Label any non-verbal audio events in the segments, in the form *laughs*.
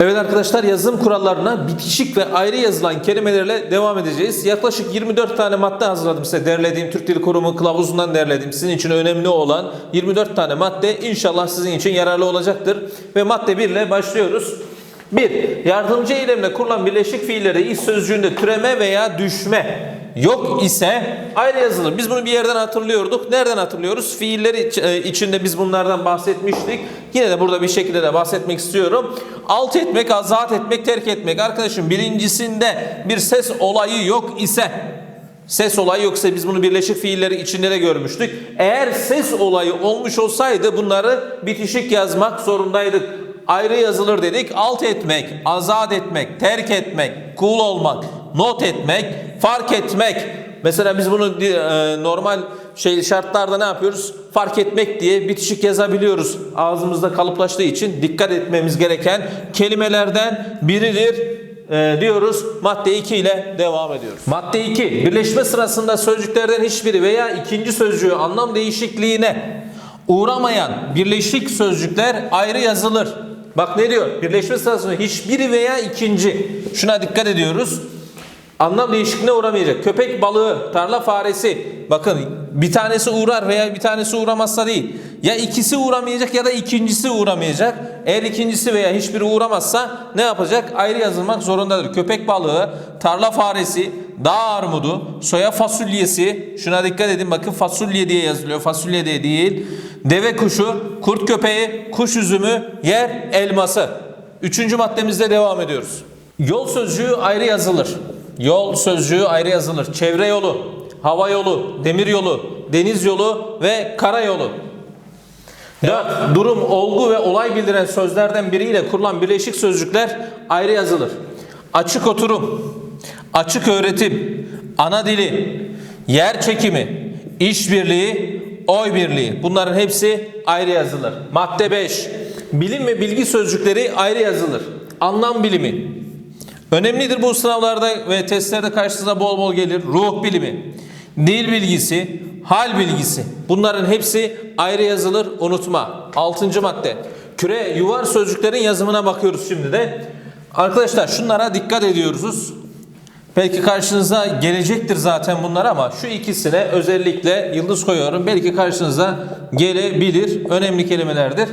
Değerli arkadaşlar yazım kurallarına bitişik ve ayrı yazılan kelimelerle devam edeceğiz. Yaklaşık 24 tane madde hazırladım size. Derlediğim Türk Dili Kurumu kılavuzundan derledim. Sizin için önemli olan 24 tane madde inşallah sizin için yararlı olacaktır. Ve madde 1 ile başlıyoruz. 1. Yardımcı eylemle kurulan birleşik fiilleri iş sözcüğünde türeme veya düşme yok ise ayrı yazılır. Biz bunu bir yerden hatırlıyorduk. Nereden hatırlıyoruz? Fiilleri e, içinde biz bunlardan bahsetmiştik. Yine de burada bir şekilde de bahsetmek istiyorum. Alt etmek, azat etmek, terk etmek. Arkadaşım birincisinde bir ses olayı yok ise Ses olayı yoksa biz bunu birleşik fiilleri içinde de görmüştük. Eğer ses olayı olmuş olsaydı bunları bitişik yazmak zorundaydık. Ayrı yazılır dedik. Alt etmek, azat etmek, terk etmek, kul olmak, not etmek, fark etmek. Mesela biz bunu e, normal şey şartlarda ne yapıyoruz? Fark etmek diye bitişik yazabiliyoruz. Ağzımızda kalıplaştığı için dikkat etmemiz gereken kelimelerden biridir e, diyoruz. Madde 2 ile devam ediyoruz. Madde 2. Birleşme sırasında sözcüklerden hiçbiri veya ikinci sözcüğü anlam değişikliğine uğramayan birleşik sözcükler ayrı yazılır. Bak ne diyor? Birleşme sırasında hiçbiri veya ikinci. Şuna dikkat ediyoruz. Anlam değişikliğine uğramayacak. Köpek balığı, tarla faresi. Bakın bir tanesi uğrar veya bir tanesi uğramazsa değil. Ya ikisi uğramayacak ya da ikincisi uğramayacak. Eğer ikincisi veya hiçbiri uğramazsa ne yapacak? Ayrı yazılmak zorundadır. Köpek balığı, tarla faresi, dağ armudu, soya fasulyesi. Şuna dikkat edin bakın fasulye diye yazılıyor. Fasulye diye değil. Deve kuşu, kurt köpeği, kuş üzümü, yer elması. Üçüncü maddemizde devam ediyoruz. Yol sözcüğü ayrı yazılır. Yol sözcüğü ayrı yazılır. Çevre yolu, hava yolu, demir yolu, deniz yolu ve karayolu. 4. Durum, olgu ve olay bildiren sözlerden biriyle kurulan birleşik sözcükler ayrı yazılır. Açık oturum, açık öğretim, ana dili, yer çekimi, işbirliği, oy birliği. Bunların hepsi ayrı yazılır. Madde 5. Bilim ve bilgi sözcükleri ayrı yazılır. Anlam bilimi, Önemlidir bu sınavlarda ve testlerde karşınıza bol bol gelir. Ruh bilimi, dil bilgisi, hal bilgisi. Bunların hepsi ayrı yazılır unutma. Altıncı madde. Küre yuvar sözcüklerin yazımına bakıyoruz şimdi de. Arkadaşlar şunlara dikkat ediyoruz. Belki karşınıza gelecektir zaten bunlar ama şu ikisine özellikle yıldız koyuyorum. Belki karşınıza gelebilir. Önemli kelimelerdir.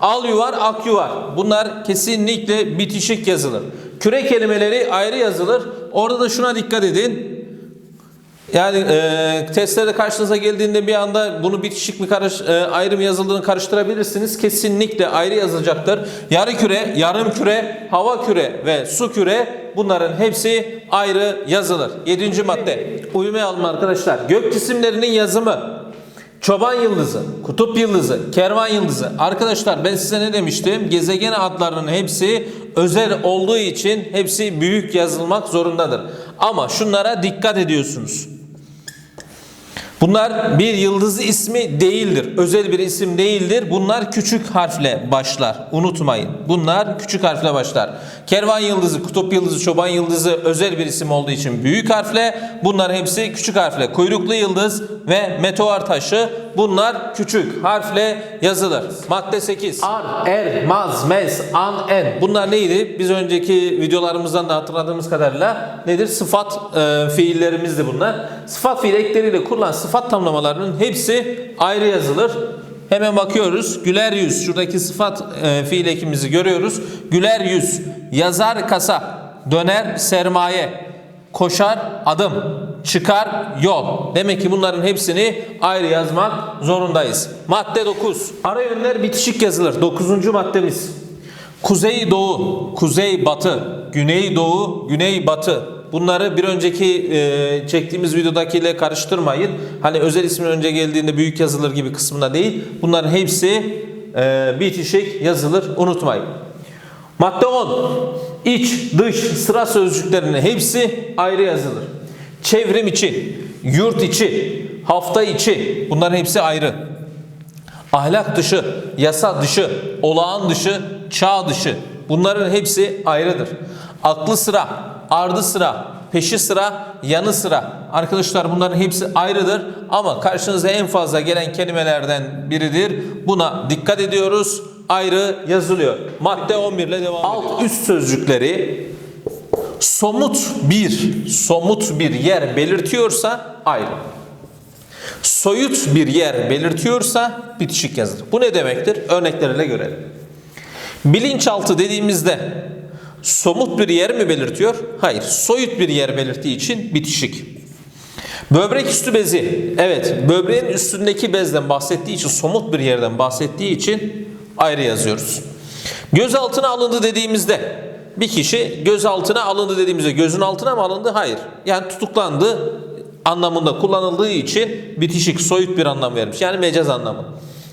Al yuvar, ak yuvar. Bunlar kesinlikle bitişik yazılır. Küre kelimeleri ayrı yazılır. Orada da şuna dikkat edin. Yani e, testlerde karşınıza geldiğinde bir anda bunu bitişik mi karış, e, ayrı yazıldığını karıştırabilirsiniz. Kesinlikle ayrı yazılacaktır. Yarı küre, yarım küre, hava küre ve su küre bunların hepsi ayrı yazılır. Yedinci madde. Uyumaya alma arkadaşlar. Gök cisimlerinin yazımı. Çoban yıldızı, kutup yıldızı, kervan yıldızı. Arkadaşlar ben size ne demiştim? Gezegen adlarının hepsi özel olduğu için hepsi büyük yazılmak zorundadır. Ama şunlara dikkat ediyorsunuz. Bunlar bir yıldız ismi değildir. Özel bir isim değildir. Bunlar küçük harfle başlar. Unutmayın. Bunlar küçük harfle başlar. Kervan yıldızı, kutup yıldızı, çoban yıldızı özel bir isim olduğu için büyük harfle. Bunlar hepsi küçük harfle. Kuyruklu yıldız ve meteor taşı bunlar küçük harfle yazılır. Madde 8. Ar, er, maz, mez, an, en. Bunlar neydi? Biz önceki videolarımızdan da hatırladığımız kadarıyla nedir? Sıfat e, fiillerimizdi bunlar. Sıfat fiil ekleriyle kurulan sıfat tamlamalarının hepsi ayrı yazılır. Hemen bakıyoruz. Güler yüz. Şuradaki sıfat e, fiil ekimizi görüyoruz. Güler yüz. Yazar kasa. Döner sermaye. Koşar adım. Çıkar yol. Demek ki bunların hepsini ayrı yazmak zorundayız. Madde 9. Ara yönler bitişik yazılır. 9. maddemiz. Kuzey doğu, kuzey batı, güney doğu, güney batı. Bunları bir önceki e, çektiğimiz videodakiyle karıştırmayın. Hani özel ismin önce geldiğinde büyük yazılır gibi kısmında değil. Bunların hepsi e, bitişik yazılır. Unutmayın. Madde 10. İç, dış, sıra sözcüklerinin hepsi ayrı yazılır. Çevrim içi, yurt içi, hafta içi bunların hepsi ayrı. Ahlak dışı, yasa dışı, olağan dışı, çağ dışı. Bunların hepsi ayrıdır. Aklı sıra, ardı sıra, peşi sıra, yanı sıra. Arkadaşlar bunların hepsi ayrıdır ama karşınıza en fazla gelen kelimelerden biridir. Buna dikkat ediyoruz. ayrı yazılıyor. Madde 11 ile devam Alt üst sözcükleri somut bir somut bir yer belirtiyorsa ayrı. Soyut bir yer belirtiyorsa bitişik yazılır. Bu ne demektir? Örnekleriyle görelim. Bilinçaltı dediğimizde somut bir yer mi belirtiyor? Hayır. Soyut bir yer belirttiği için bitişik. Böbrek üstü bezi. Evet, böbreğin üstündeki bezden bahsettiği için, somut bir yerden bahsettiği için ayrı yazıyoruz. Gözaltına alındı dediğimizde bir kişi gözaltına alındı dediğimizde gözün altına mı alındı? Hayır. Yani tutuklandı anlamında kullanıldığı için bitişik, soyut bir anlam vermiş. Yani mecaz anlamı.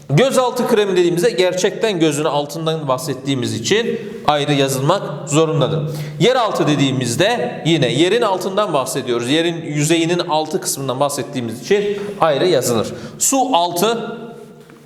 Gözaltı kremi dediğimizde gerçekten gözün altından bahsettiğimiz için ayrı yazılmak zorundadır. Yeraltı dediğimizde yine yerin altından bahsediyoruz. Yerin yüzeyinin altı kısmından bahsettiğimiz için ayrı yazılır. Su altı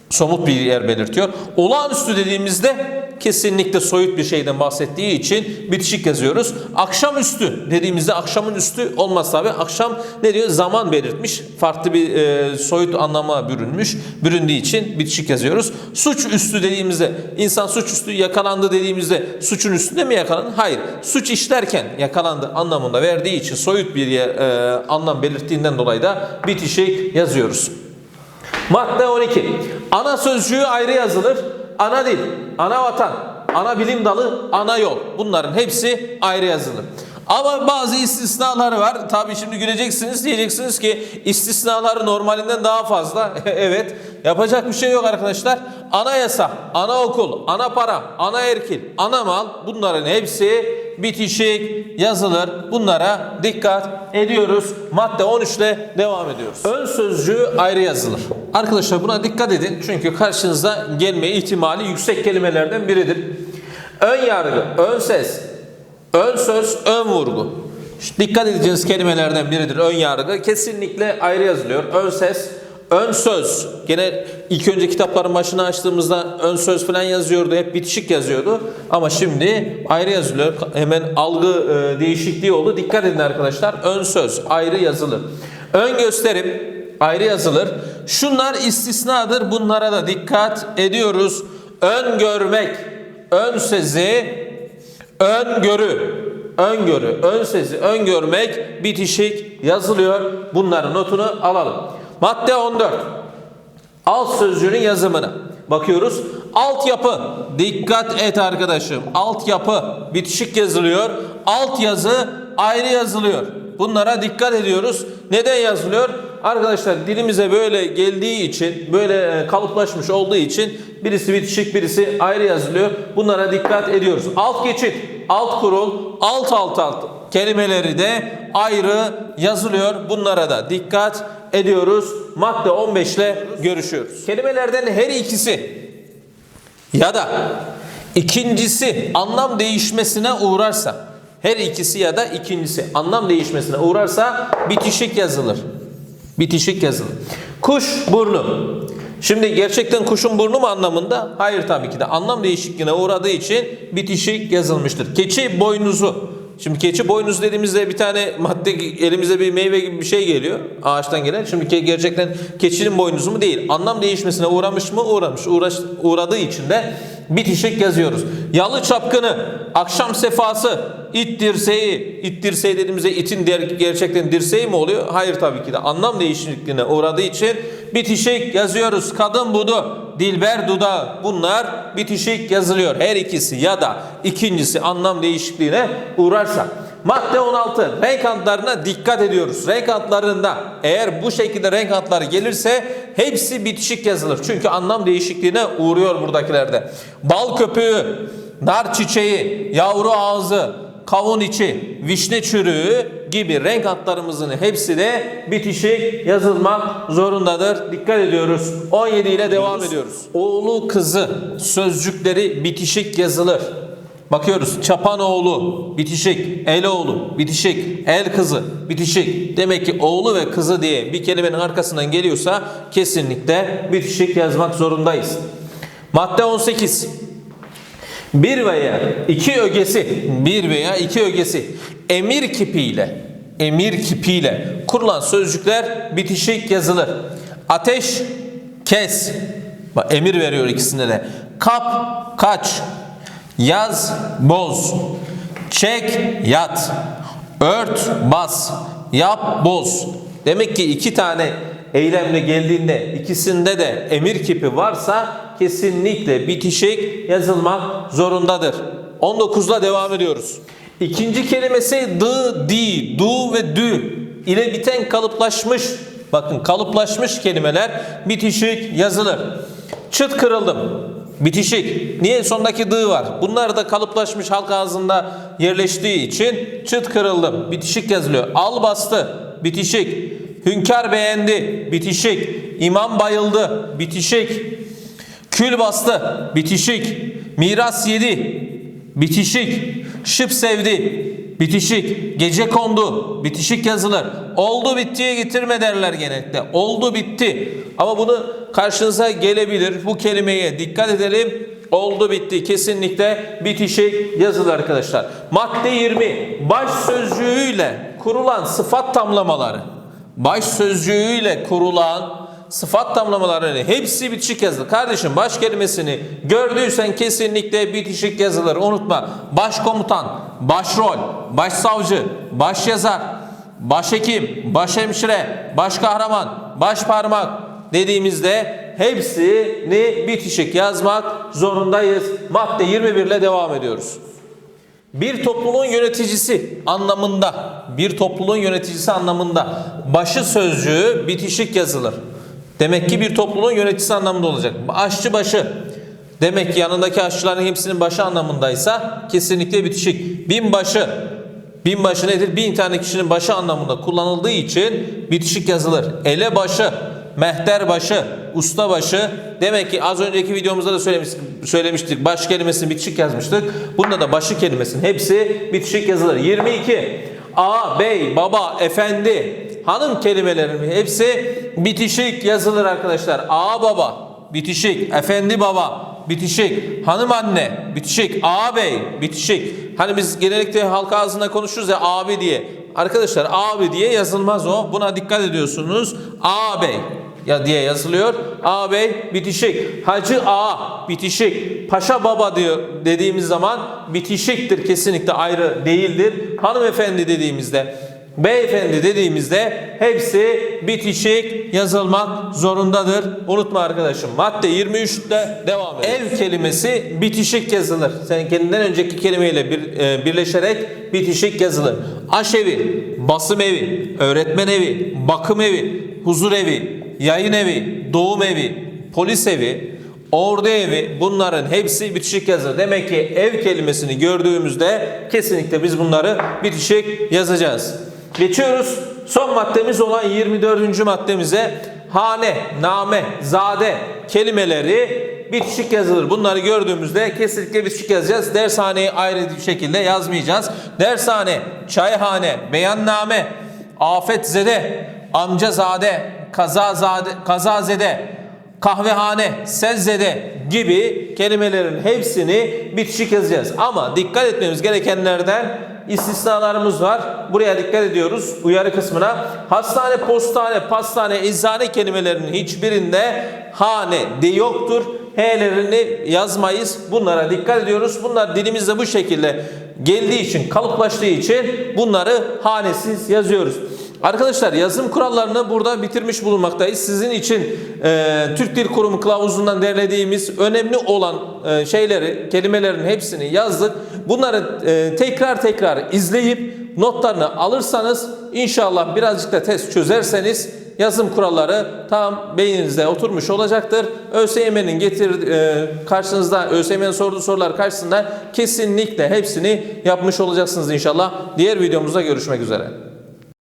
somut bir yer belirtiyor. Olağanüstü dediğimizde kesinlikle soyut bir şeyden bahsettiği için bitişik yazıyoruz. Akşamüstü dediğimizde akşamın üstü olmaz tabi. Akşam ne diyor? Zaman belirtmiş. Farklı bir e, soyut anlama bürünmüş. Büründüğü için bitişik yazıyoruz. Suç üstü dediğimizde insan suç üstü yakalandı dediğimizde suçun üstünde mi yakalandı? Hayır. Suç işlerken yakalandı anlamında verdiği için soyut bir e, anlam belirttiğinden dolayı da bitişik yazıyoruz. Madde 12. Ana sözcüğü ayrı yazılır. Ana dil, ana vatan, ana bilim dalı, ana yol. Bunların hepsi ayrı yazılır. Ama bazı istisnaları var. Tabii şimdi güleceksiniz diyeceksiniz ki istisnaları normalinden daha fazla. *laughs* evet yapacak bir şey yok arkadaşlar. Anayasa, anaokul, ana para, ana erkil, ana mal bunların hepsi bitişik yazılır. Bunlara dikkat ediyoruz. Madde 13 ile devam ediyoruz. Ön sözcüğü ayrı yazılır. Arkadaşlar buna dikkat edin. Çünkü karşınıza gelme ihtimali yüksek kelimelerden biridir. Ön yargı, ön ses, ön söz, ön vurgu. Dikkat edeceğiniz kelimelerden biridir ön yargı. Kesinlikle ayrı yazılıyor. Ön ses, ön söz. Gene ilk önce kitapların başını açtığımızda ön söz falan yazıyordu. Hep bitişik yazıyordu. Ama şimdi ayrı yazılıyor. Hemen algı e, değişikliği oldu. Dikkat edin arkadaşlar. Ön söz ayrı yazılır. Ön gösterim ayrı yazılır. Şunlar istisnadır. Bunlara da dikkat ediyoruz. Ön görmek, ön sezi, öngörü, öngörü, ön sezi, öngörmek bitişik yazılıyor. Bunların notunu alalım. Madde 14. Alt sözcüğünün yazımına bakıyoruz. Altyapı. Dikkat et arkadaşım. Altyapı bitişik yazılıyor. Alt yazı ayrı yazılıyor. Bunlara dikkat ediyoruz. Neden yazılıyor? Arkadaşlar dilimize böyle geldiği için, böyle e, kalıplaşmış olduğu için birisi bitişik, birisi ayrı yazılıyor. Bunlara dikkat ediyoruz. Alt geçit, alt kurul, alt alt alt kelimeleri de ayrı yazılıyor. Bunlara da dikkat ediyoruz. Madde 15 ile görüşüyoruz. Kelimelerden her ikisi ya da ikincisi anlam değişmesine uğrarsa her ikisi ya da ikincisi anlam değişmesine uğrarsa bitişik yazılır. Bitişik yazılır. Kuş burnu. Şimdi gerçekten kuşun burnu mu anlamında? Hayır tabii ki de. Anlam değişikliğine uğradığı için bitişik yazılmıştır. Keçi boynuzu. Şimdi keçi boynuzu dediğimizde bir tane madde elimize bir meyve gibi bir şey geliyor ağaçtan gelen. Şimdi gerçekten keçinin boynuzu mu değil. Anlam değişmesine uğramış mı? Uğramış. Uğraş, uğradığı için de bitişik yazıyoruz. Yalı çapkını, akşam sefası, it dirseği. İt dirseği dediğimizde itin der, gerçekten dirseği mi oluyor? Hayır tabii ki de. Anlam değişikliğine uğradığı için bitişik yazıyoruz. Kadın budu, dilber dudağı. Bunlar bitişik yazılıyor. Her ikisi ya da ikincisi anlam değişikliğine uğrarsa. Madde 16. Renk antlarına dikkat ediyoruz. Renk antlarında eğer bu şekilde renk antları gelirse hepsi bitişik yazılır. Çünkü anlam değişikliğine uğruyor buradakilerde. Bal köpüğü, nar çiçeği, yavru ağzı, kavun içi, vişne çürüğü gibi renk hatlarımızın hepsi de bitişik yazılmak zorundadır. Dikkat ediyoruz. 17 ile devam ediyoruz. Oğlu kızı sözcükleri bitişik yazılır. Bakıyoruz çapanoğlu bitişik, eloğlu bitişik, el kızı bitişik. Demek ki oğlu ve kızı diye bir kelimenin arkasından geliyorsa kesinlikle bitişik yazmak zorundayız. Madde 18. Bir veya iki ögesi, bir veya iki ögesi emir kipiyle, emir kipiyle kurulan sözcükler bitişik yazılır. Ateş, kes, bak emir veriyor ikisinde de. Kap, kaç. Yaz, boz. Çek, yat. Ört, bas. Yap, boz. Demek ki iki tane eylemle geldiğinde ikisinde de emir kipi varsa kesinlikle bitişik yazılmak zorundadır. 19'la devam ediyoruz. İkinci kelimesi dı, di, du ve dü ile biten kalıplaşmış bakın kalıplaşmış kelimeler bitişik yazılır. Çıt kırıldım. Bitişik. Niye? Sondaki dı var. Bunlar da kalıplaşmış halk ağzında yerleştiği için çıt kırıldım. Bitişik yazılıyor. Al bastı. Bitişik. Hünkar beğendi. Bitişik. İmam bayıldı. Bitişik. Kül bastı. Bitişik. Miras yedi. Bitişik. Şıp sevdi. Bitişik. Gece kondu. Bitişik yazılır. Oldu bittiye getirme derler genellikle. Oldu bitti. Ama bunu karşınıza gelebilir. Bu kelimeye dikkat edelim. Oldu bitti. Kesinlikle bitişik yazılır arkadaşlar. Madde 20. Baş sözcüğüyle kurulan sıfat tamlamaları. Baş sözcüğüyle kurulan sıfat tamlamalarının hepsi bitişik yazılır. Kardeşim baş kelimesini gördüysen kesinlikle bitişik yazılır. Unutma. Başkomutan, başrol, başsavcı, başyazar, başhekim, başhemşire, başkahraman, başparmak dediğimizde hepsini bitişik yazmak zorundayız. Madde 21 ile devam ediyoruz. Bir topluluğun yöneticisi anlamında, bir topluluğun yöneticisi anlamında başı sözcüğü bitişik yazılır. Demek ki bir topluluğun yöneticisi anlamında olacak. Aşçı başı. Demek ki yanındaki aşçıların hepsinin başı anlamındaysa kesinlikle bitişik. Binbaşı. Binbaşı nedir? Bin tane kişinin başı anlamında kullanıldığı için bitişik yazılır. Elebaşı, mehterbaşı, ustabaşı. Demek ki az önceki videomuzda da söylemiş, söylemiştik. Baş kelimesini bitişik yazmıştık. Bunda da başı kelimesinin hepsi bitişik yazılır. 22. A, bey, baba, efendi, hanım kelimelerinin hepsi bitişik yazılır arkadaşlar. A, baba, bitişik, efendi baba, bitişik, hanım anne, bitişik, ağabey, bitişik. Hani biz genellikle halk ağzında konuşuruz ya abi diye. Arkadaşlar abi diye yazılmaz o. Buna dikkat ediyorsunuz. Ağabey ya diye yazılıyor. Ağabey bitişik. Hacı ağa bitişik. Paşa baba diyor dediğimiz zaman bitişiktir kesinlikle ayrı değildir. Hanımefendi dediğimizde Beyefendi dediğimizde hepsi bitişik yazılmak zorundadır. Unutma arkadaşım. Madde 23'te devam edelim. Ev kelimesi bitişik yazılır. Sen kendinden önceki kelimeyle bir, e, birleşerek bitişik yazılır. Aşevi, basım evi, öğretmen evi, bakım evi, huzur evi, yayın evi, doğum evi, polis evi, Ordu evi bunların hepsi bitişik yazılır. Demek ki ev kelimesini gördüğümüzde kesinlikle biz bunları bitişik yazacağız. Geçiyoruz son maddemiz olan 24. maddemize hane, name, zade kelimeleri bitişik yazılır. Bunları gördüğümüzde kesinlikle bitişik yazacağız. Dershaneyi ayrı bir şekilde yazmayacağız. Dershane, çayhane, beyanname, afetzede, amcazade, kazazade, kazazede, kahvehane, sezzede gibi kelimelerin hepsini bitişik yazacağız. Ama dikkat etmemiz gerekenlerden istisnalarımız var. Buraya dikkat ediyoruz uyarı kısmına. Hastane, postane, pastane, eczane kelimelerinin hiçbirinde hane de yoktur. H'lerini yazmayız. Bunlara dikkat ediyoruz. Bunlar dilimizde bu şekilde geldiği için, kalıplaştığı için bunları hanesiz yazıyoruz. Arkadaşlar yazım kurallarını burada bitirmiş bulunmaktayız. Sizin için e, Türk Dil Kurumu kılavuzundan derlediğimiz önemli olan e, şeyleri, kelimelerin hepsini yazdık. Bunları e, tekrar tekrar izleyip notlarını alırsanız inşallah birazcık da test çözerseniz yazım kuralları tam beyninizde oturmuş olacaktır. ÖSYM'nin getir e, karşınızda ÖSYM'nin sorduğu sorular karşısında kesinlikle hepsini yapmış olacaksınız inşallah. Diğer videomuzda görüşmek üzere.